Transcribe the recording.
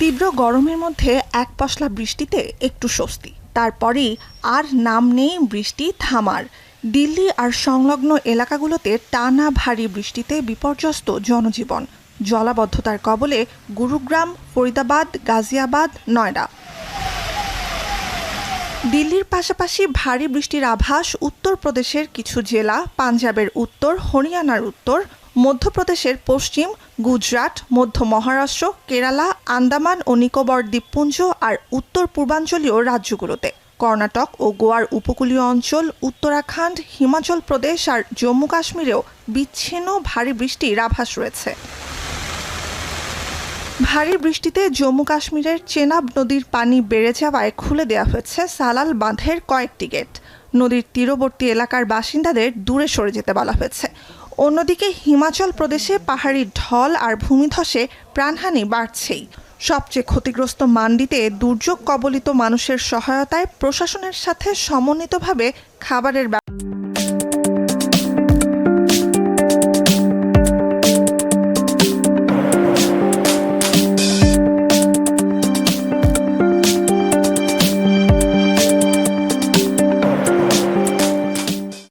তীব্র গরমের মধ্যে এক পশলা বৃষ্টিতে একটু স্বস্তি। তারপরেই আর নাম নেই বৃষ্টি থামার। দিল্লি আর সংলগ্ন এলাকাগুলোতে টানা ভারী বৃষ্টিতে বিপর্যস্ত জনজীবন। জলাবদ্ধতার কবলে গুরুগ্রাম, ফরিদাবাদ, গাজিয়াবাদ, নয়ডা। দিল্লির পাশাপাশি ভারী বৃষ্টির আভাস উত্তরপ্রদেশের কিছু জেলা, পাঞ্জাবের উত্তর, হরিয়ানার উত্তর মধ্যপ্রদেশের পশ্চিম, গুজরাট, মধ্য মহারাষ্ট্র, কেরালা, আন্দামান ও নিকোবর দ্বীপপুঞ্জ আর উত্তর পূর্বাঞ্চলীয় রাজ্যগুলোতে। কর্ণাটক ও গোয়ার উপকূলীয় অঞ্চল, উত্তরাখণ্ড, হিমাচল প্রদেশ আর জম্মু কাশ্মীরেও বিচ্ছিন্ন ভারী বৃষ্টির আভাস রয়েছে। ভারী বৃষ্টিতে জম্মু কাশ্মীরের চেনাব নদীর পানি বেড়ে যাওয়ায় খুলে দেওয়া হয়েছে সালাল বাঁধের কয়েকটি গেট। নদীর তীরবর্তী এলাকার বাসিন্দাদের দূরে সরে যেতে বলা হয়েছে। অন্যদিকে হিমাচল প্রদেশে পাহাড়ি ঢল আর ভূমিধসে প্রাণহানি বাড়ছেই। সবচেয়ে ক্ষতিগ্রস্ত মান্ডিতে দুর্যোগ কবলিত মানুষের সহায়তায় প্রশাসনের সাথে সমন্বিতভাবে খাবারের